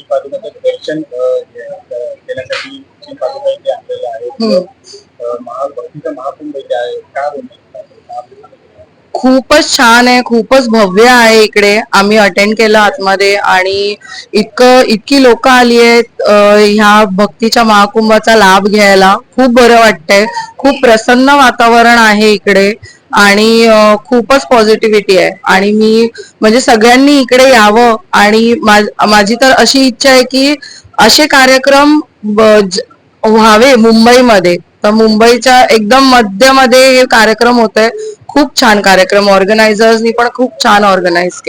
पादुकाचं दर्शन पादुका इथे आणलेलं आहे. हम्म. अ, महाभक्तीचा महाकुंभ इथे आहे. काय बोलणार खूपच छान आहे खूपच भव्य आहे इकडे. आम्ही अटेंड केलं आतमध्ये आणि इतकं इतकी लोक आली आहेत ह्या भक्तीच्या महाकुंभाचा लाभ घ्यायला. खूप बरं वाटतंय. खूप प्रसन्न वातावरण आहे इकडे. आणि खूपच पॉझिटिव्हिटी आहे. आणि मी म्हणजे सगळ्यांनी इकडे यावं आणि माझी तर अशी इच्छा आहे की असे कार्यक्रम व्हावे मुंबईमध्ये. तर मुंबईच्या एकदम मध्यमध्ये हे कार्यक्रम होत आहे खूप छान कार्यक्रम. ऑर्गनायझर्सनी पण खूप छान ऑर्गनाईज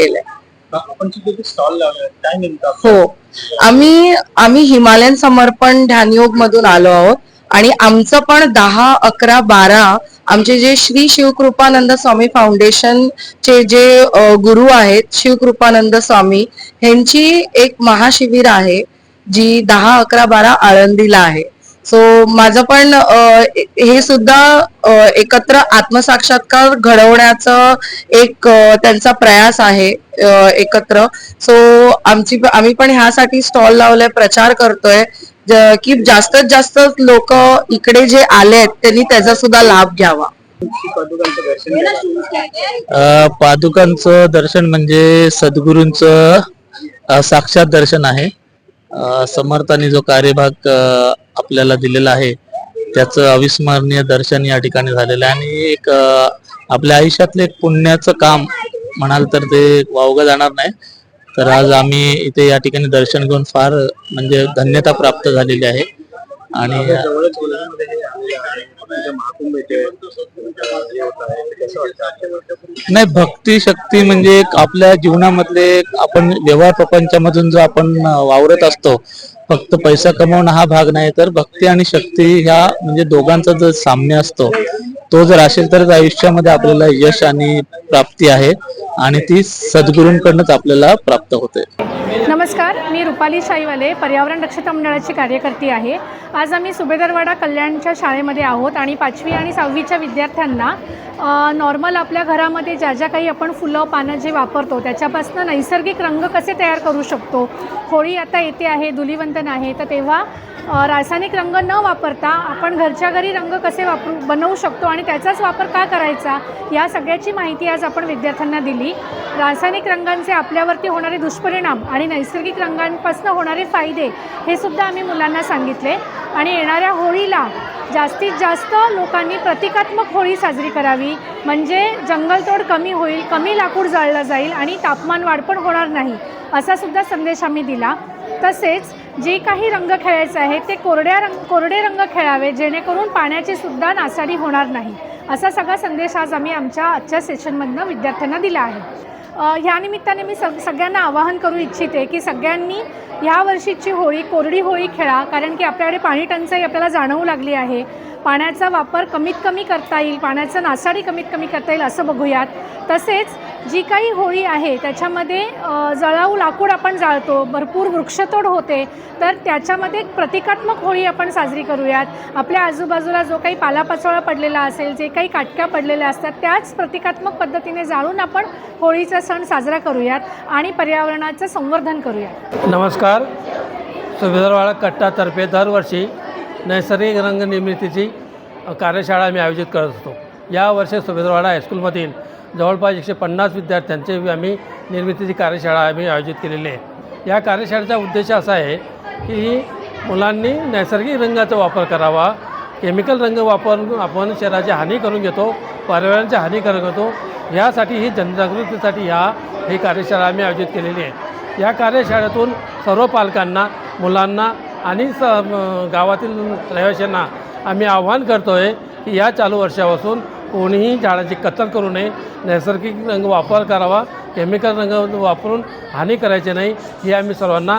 नेमकं? हो. आम्ही आम्ही हिमालयन समर्पण ध्यानयोग मधून आलो आहोत. आणि आमचं पण दहा अकरा बारा आमचे जे श्री शिवकृपानंद स्वामी फाउंडेशन चे जे गुरु आहेत शिवकृपानंद स्वामी ह्यांची एक महाशिबिर आहे जी दहा अकरा बारा आळंदीला आहे. सो माझं पण हे सुद्धा एकत्र आत्मसाक्षात्कार घडवण्याचं एक त्यांचा प्रयास आहे एकत्र. सो आमची आम्ही पण ह्यासाठी स्टॉल लावलाय प्रचार करतोय. की जास्तीत जास्त लोक इकडे जे आले आहेत त्यांनी त्याचा सुद्धा लाभ घ्यावा. पादुकांचं दर्शन म्हणजे सद्गुरूंच साक्षात दर्शन आहे. समर्थांनी जो कार्यभाग आपल्याला दिलेला आहे त्याचं अविस्मरणीय दर्शन या ठिकाणी झालेलं आहे. आणि एक आपल्या आयुष्यातलं एक पुण्याचं काम म्हणाल तर ते वावगं जाणार नाही. तर आज आम्ही इथे या ठिकाणी दर्शन घेऊन फार म्हणजे धन्यता प्राप्त झालेली आहे. आणि वर्षापूर्वी नाही भक्ती शक्ती म्हणजे आपल्या जीवनामधले आपण व्यवहार प्रपंचामधून जो आपण वावरत असतो फक्त पैसा कमवणं हा भाग नाही तर भक्ती आणि शक्ती ह्या म्हणजे दोघांचा जो साम्य असतो तो जर असेल तरच आयुष्यामध्ये आपल्याला यश आणि प्राप्ती आहे आणि ती सद्गुरूंकडनंच आपल्याला प्राप्त होते. नमस्कार मी रुपाली शाईवाले पर्यावरण दक्षता मंडळाची कार्यकर्ती आहे. आज आम्ही सुभेदारवाडा कल्याणच्या शाळेमध्ये आहोत आणि पाचवी आणि सहावीच्या विद्यार्थ्यांना नॉर्मल आपल्या घरामध्ये ज्या ज्या काही आपण फुलं पानं जे वापरतो त्याच्यापासून नैसर्गिक रंग कसे तयार करू शकतो? होळी आता येते आहे धुलिवंदन आहे तर तेव्हा रासायनिक रंग न वापरता आपण घरच्या घरी रंग कसे वापरू बनवू शकतो आणि त्याचाच वापर का करायचा या सगळ्याची माहिती आज आपण विद्यार्थ्यांना दिली. रासायनिक रंगांचे आपल्यावरती होणारे दुष्परिणाम आणि नैसर्गिक रंगांपासून होणारे फायदे हे सुद्धा आम्ही मुलांना सांगितले. आणि येणाऱ्या होळीला जास्तीत जास्त लोकांनी प्रतिकात्मक होळी साजरी करावी. म्हणजे जंगलतोड कमी होईल कमी लाकूड जाळलं जाईल आणि तापमान वाढ पण होणार नाही असा सुद्धा संदेश आम्ही दिला. तसेच जे काही रंग खेळायचे आहे ते कोरड्या रंग कोरडे रंग खेळावे जेणेकरून पाण्याची सुद्धा नासाडी होणार नाही असा सगळा संदेश आज आम्ही आमच्या आजच्या सेशनमधनं विद्यार्थ्यांना दिला आहे. ह्या निमित्ताने मी सग सगळ्यांना आवाहन करू इच्छिते की सगळ्यांनी ह्या वर्षीची होळी कोरडी होळी खेळा कारण की आपल्याकडे पाणी टंचाई आपल्याला जाणवू लागली आहे. पाण्याचा वापर कमीत कमी करता येईल पाण्याचं नासाडी कमीत कमी करता येईल असं बघूयात. तसेच जी काही होळी आहे त्याच्यामध्ये जळाऊ लाकूड आपण जाळतो भरपूर वृक्षतोड होते तर त्याच्यामध्ये एक प्रतिकात्मक होळी आपण साजरी करूयात. आपल्या आजूबाजूला जो काही पालापाचोळा पडलेला असेल जे काही काटक्या पडलेल्या असतात त्याच प्रतिकात्मक पद्धतीने जाळून आपण होळीचा सण साजरा करूयात आणि पर्यावरणाचं संवर्धन करूयात. नमस्कार. सुभेदारवाडा कट्टातर्फे दरवर्षी नैसर्गिक रंगनिर्मितीची कार्यशाळा आम्ही आयोजित करत असतो यावर्षी सुभेदारवाडा हायस्कूलमधील जवळपास एकशे पन्नास विद्यार्थ्यांचे आम्ही निर्मितीची कार्यशाळा आम्ही आयोजित केलेली आहे. या कार्यशाळेचा उद्देश असा आहे की मुलांनी नैसर्गिक रंगाचा वापर करावा केमिकल रंग वापरून आपण शरीराची हानी करून घेतो पर्यावरणाची हानी करून घेतो ह्यासाठी ही जनजागृतीसाठी ह्या ही कार्यशाळा आम्ही आयोजित केलेली आहे. या कार्यशाळेतून सर्व पालकांना मुलांना आणि स गावातील रहिवाशांना आम्ही आव्हान करतो आहे की या चालू वर्षापासून कोणीही झाडाची कत्तल करू नये. नैसर्गिक रंग वापर करावा. केमिकल रंग वापरून हानी करायची नाही. हे आम्ही सर्वांना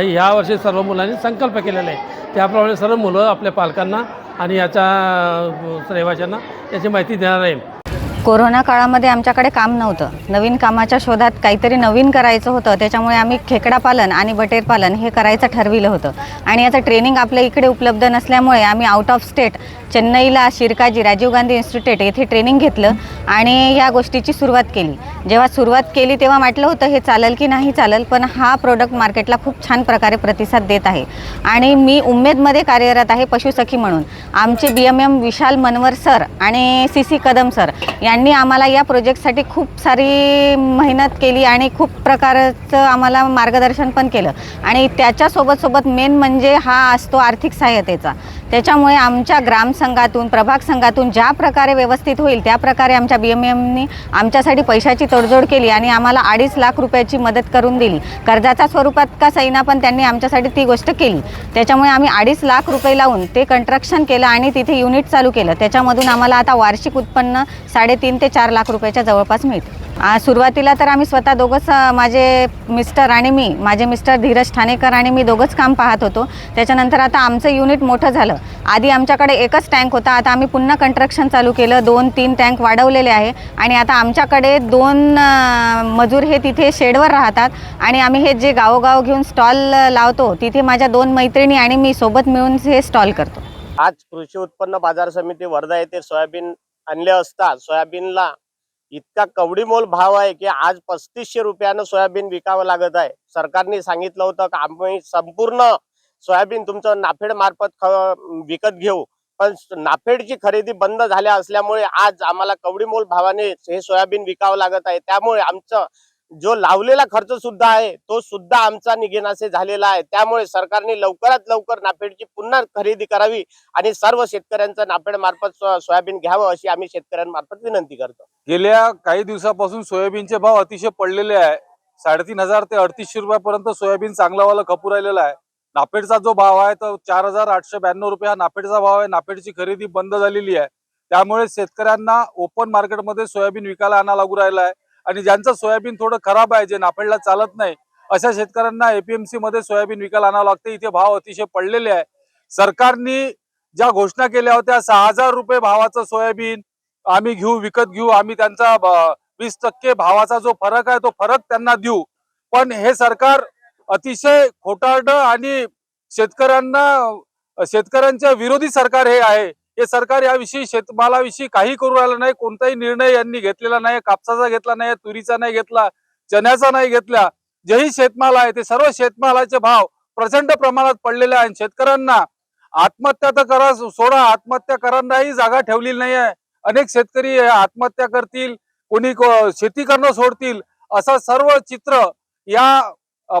यावर्षी सर्व मुलांनी संकल्प केलेला आहे. त्याप्रमाणे सर्व मुलं आपल्या पालकांना आणि याच्या रहिवाशांना याची माहिती देणार आहे. कोरोना काळामध्ये आमच्याकडे काम नव्हतं. नवीन कामाच्या शोधात काहीतरी नवीन करायचं होतं. त्याच्यामुळे आम्ही खेकडा पालन आणि बटेर पालन हे करायचं ठरविलं होतं. आणि याचं ट्रेनिंग आपल्या इकडे उपलब्ध नसल्यामुळे आम्ही आउट ऑफ स्टेट चेन्नईला शिरकाजी राजीव गांधी इन्स्टिट्यूट येथे ट्रेनिंग घेतलं आणि या गोष्टीची सुरुवात केली. जेव्हा सुरुवात केली तेव्हा म्हटलं होतं हे चालेल की नाही चालेल पण हा प्रोडक्ट मार्केटला खूप छान प्रकारे प्रतिसाद देत आहे. आणि मी उमेदमध्ये कार्यरत आहे पशुसखी म्हणून. आमचे B M M Vishal Manwar sir आणि सी सी कदम सर यांनी आम्हाला या प्रोजेक्टसाठी खूप सारी मेहनत केली आणि खूप प्रकारचं आम्हाला मार्गदर्शन पण केलं. आणि त्याच्यासोबत सोबत मेन म्हणजे हा असतो आर्थिक सहाय्यतेचा. त्याच्यामुळे आमच्या ग्रामसंघातून प्रभाग संघातून ज्या प्रकारे व्यवस्थित होईल त्या प्रकारे आमच्या बी एम एमनी आमच्यासाठी पैशाची तडजोड केली आणि आम्हाला अडीच लाख रुपयाची मदत करून दिली. कर्जाच्या स्वरूपात का सैना पण त्यांनी आमच्यासाठी ती गोष्ट केली. त्याच्यामुळे आम्ही अडीच लाख रुपये लावून ते कंस्ट्रक्शन केलं आणि तिथे युनिट चालू केलं. त्याच्यामधून आम्हाला आता वार्षिक उत्पन्न साडेतीन ते चार लाख रुपयाच्या जवळपास मिळतं. सुरुवातीला तर आम्ही स्वतः दोघंच माझे मिस्टर आणि मी माझे मिस्टर धीरज ठाणेकर आणि मी दोघंच काम पाहत होतो. त्याच्यानंतर आता आमचं युनिट मोठं झालं. आधी आमच्याकडे एकच टँक होता आता आम्ही पुन्हा कंस्ट्रक्शन चालू केलं. दोन तीन टँक वाढवलेले आहे. आणि आता आमच्याकडे दोन मजूर हे तिथे शेडवर राहतात. आणि आम्ही हे जे गावोगाव घेऊन स्टॉल लावतो तिथे माझ्या दोन मैत्रिणी आणि मी सोबत मिळून हे स्टॉल करतो. आज कृषी उत्पन्न बाजार समिती वर्धा येथे सोयाबीन आणले असता सोयाबीनला इतका कवडीमोल भाव आहे की आज पस्तीसशे रुपयानं सोयाबीन विकावं लागत आहे. सरकारने सांगितलं होतं की आम्ही संपूर्ण सोयाबीन तुमचं नाफेड मार्फत विकत घेऊ. पण नाफेडची खरेदी बंद झाल्या असल्यामुळे आज आम्हाला कवडीमोल भावाने हे सोयाबीन विकावं लागत आहे. त्यामुळे आमचं जो लावलेला खर्च सुद्धा आहे तो सुद्धा आमचा निघेनासे झालेला आहे. त्यामुळे सरकारने लवकरात लवकर नाफेडची पुन्हा खरेदी करावी आणि सर्व शेतकऱ्यांचं नाफेड मार्फत सोयाबीन घ्यावं अशी आम्ही शेतकऱ्यांमार्फत विनंती करतो. गेल्या काही दिवसापासून सोयाबीनचे भाव अतिशय पडलेले आहे. साडेतीन हजार ते अडतीसशे रुपयापर्यंत सोयाबीन चांगलावाला खपू राहिलेला आहे. नाफेडचा जो भाव आहे तो चार हजार आठशे ब्याण्णव रुपये हा नाफेडचा भाव आहे. नाफेडची खरेदी बंद झालेली आहे. त्यामुळे शेतकऱ्यांना ओपन मार्केटमध्ये सोयाबीन विकायला आणा लागू राहिला आहे. आणि ज्यांचं सोयाबीन थोडं खराब आहे जे नाफेडला चालत नाही अशा शेतकऱ्यांना एपीएमसी मध्ये सोयाबीन विकायला आणावं लागते. इथे भाव अतिशय पडलेले आहे. सरकारने ज्या घोषणा केल्या होत्या सहा हजार रुपये भावाचं सोयाबीन आम्ही घेऊ विकत घेऊ आम्ही त्यांचा वीस टक्के भावाचा जो फरक आहे तो फरक त्यांना देऊ. पण हे सरकार अतिशय खोटारड आणि शेतकऱ्यांना शेतकऱ्यांच्या विरोधी सरकार हे आहे. हे सरकार याविषयी शेतमालाविषयी काही करू राहिलं नाही. कोणताही निर्णय यांनी घेतलेला नाही. कापसाचा घेतला नाही तुरीचा नाही घेतला चण्याचा नाही घेतला. जेही शेतमाल आहे ते सर्व शेतमालाचे भाव प्रचंड प्रमाणात पडलेले आहे शेतकऱ्यांना आत्महत्या तर करा सोडा. आत्महत्या करांनाही जागा ठेवलेली नाही आहे अनेक शेतकरी आत्महत्या करतील. कोणी को- शेती करणं सोडतील. असं सर्व चित्र या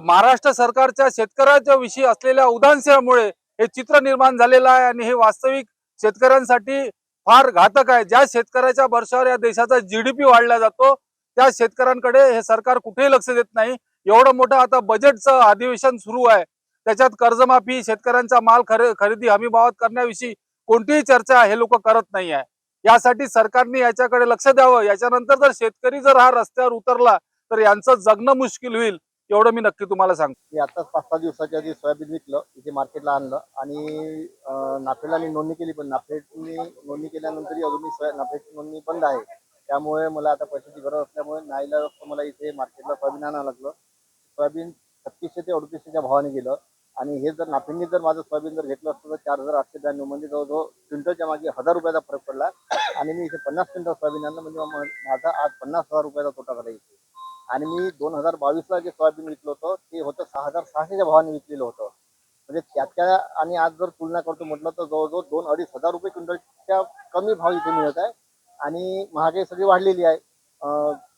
महाराष्ट्र सरकारच्या शेतकऱ्याच्या विषयी असलेल्या उदासीनामुळे हे चित्र निर्माण झालेलं आहे आणि हे वास्तविक शेतकऱ्यांसाठी फार घातक आहे. ज्या शेतकऱ्याच्या वर्षावर या देशाचा जीडीपी वाढला जातो त्या शेतकऱ्यांकडे हे सरकार कुठेही लक्ष देत नाही. एवढं मोठं आता बजेटचं अधिवेशन सुरू आहे. त्याच्यात कर्जमाफी शेतकऱ्यांचा माल खरे खरेदी हमी भावात करण्याविषयी कोणतीही चर्चा हे लोक करत नाही आहे. यासाठी सरकारने याच्याकडे लक्ष द्यावं. याच्यानंतर जर शेतकरी जर हा रस्त्यावर उतरला तर यांचं जगणं मुश्किल होईल. एवढं मी नक्की तुम्हाला सांगतो. मी आताच पाच सहा दिवसाच्या आधी सोयाबीन विकलं इथे मार्केटला आणलं आणि नाफेडला मी नोंदणी केली पण नाफेडनी नोंदणी केल्यानंतरही अजूनही सोया नाफेडची नोंदणी बंद आहे. त्यामुळे मला आता पैशाची गरज असल्यामुळे नाईला मला इथे मार्केटला सोयाबीन आणावं लागलं. सोयाबीन छत्तीसशे ते अडतीसशेच्या भावाने गेलं आणि हे जर नाफेडनी जर माझं सोयाबीन जर घेतलं असतं तर चार हजार आठशे ब्याण्णव म्हणजे जवळजवळ क्विंटलच्या मागे हजार रुपयाचा फरक पडला आणि मी इथे पन्नास क्विंटल सोयाबीन आणलं म्हणजे माझा आज पन्नास हजार रुपयाचा तोटा झाला इथे. आणि मी दोन हजार बावीसला जे सोयाबीन विकलं होतं ते होतं सहा हजार सहाशेच्या भावाने विकलेलं होतं. म्हणजे त्याच्या आणि आज जर तुलना करतो म्हटलं तर जवळजवळ दोन अडीच हजार रुपये क्विंटलच्या कमी भाव इथे मिळत आहे. आणि महागाई सगळी वाढलेली आहे.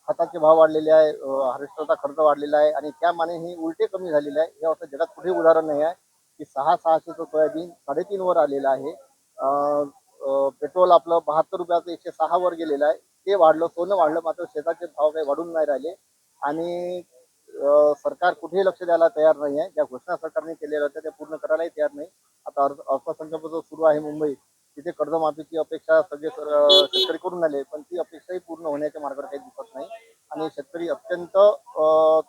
खताचे भाव वाढलेले आहे हार्वेस्टरचा खर्च वाढलेला आहे आणि त्या माने ही उलटे कमी झालेले आहे. हे असं जगात कुठेही उदाहरण नाही आहे की सहा सहाशेचं सोयाबीन साडेतीन वर आलेलं आहे. पेट्रोल आपलं बहात्तर रुपयाचं एकशे सहा वर गेलेलं आहे. ते वाढलं सोनं वाढलं मात्र शेताचे भाव काही वाढून नाही राहिले. आणि सरकार कुठेही लक्ष द्यायला तयार नाही आहे. ज्या घोषणा सरकारने केलेल्या होत्या त्या पूर्ण करायलाही तयार नाही. आता अर्थ अर्थसंकल्प जो सुरू आहे मुंबईत तिथे कर्जमाफीची अपेक्षा सगळे शेतकरी करून आले पण ती अपेक्षाही पूर्ण होण्याच्या मार्गावर काही दिसत नाही. आणि शेतकरी अत्यंत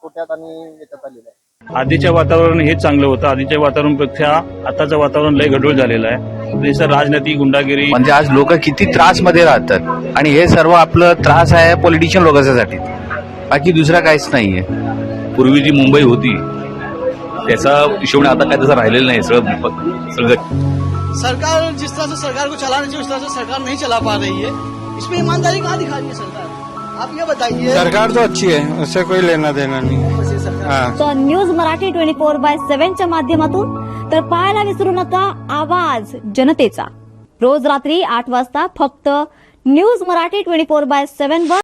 तोट्यात आणि याच्यात आलेला आहे आधीच्या वातावरण हेच चांगलं होतं. आधीच्या वातावरणापेक्षा आताचं वातावरण लय गढूळ झालेलं आहे. देशात राजनीती गुंडागिरी. म्हणजे आज लोक किती त्रासमध्ये राहतात. आणि हे सर्व आपलं त्रास आहे पॉलिटिशियन लोकांसाठी. बाकी दुसरा काहीच नाहीये. पूर्वी जी मुंबई होती त्याचा हिशोबाने आता काय तसं राहिलेलं नाही सगळं सगळं सरकार जिस तरह से सरकार को चलाना चाहिए उस तरह से सरकार नहीं चला पा रही है। इसमें ईमानदारी कहाँ दिखा रही है सरकार? आप ये बताइए। सरकार तो अच्छी है उससे कोई लेना देना नहीं। हाँ। तर news Marathi twenty four by सेव्हनच्या माध्यमातून तर पाहायला विसरू नका आवाज जनतेचा. रोज रात्री आठ वाजता फक्त news Marathi twenty four by seven वर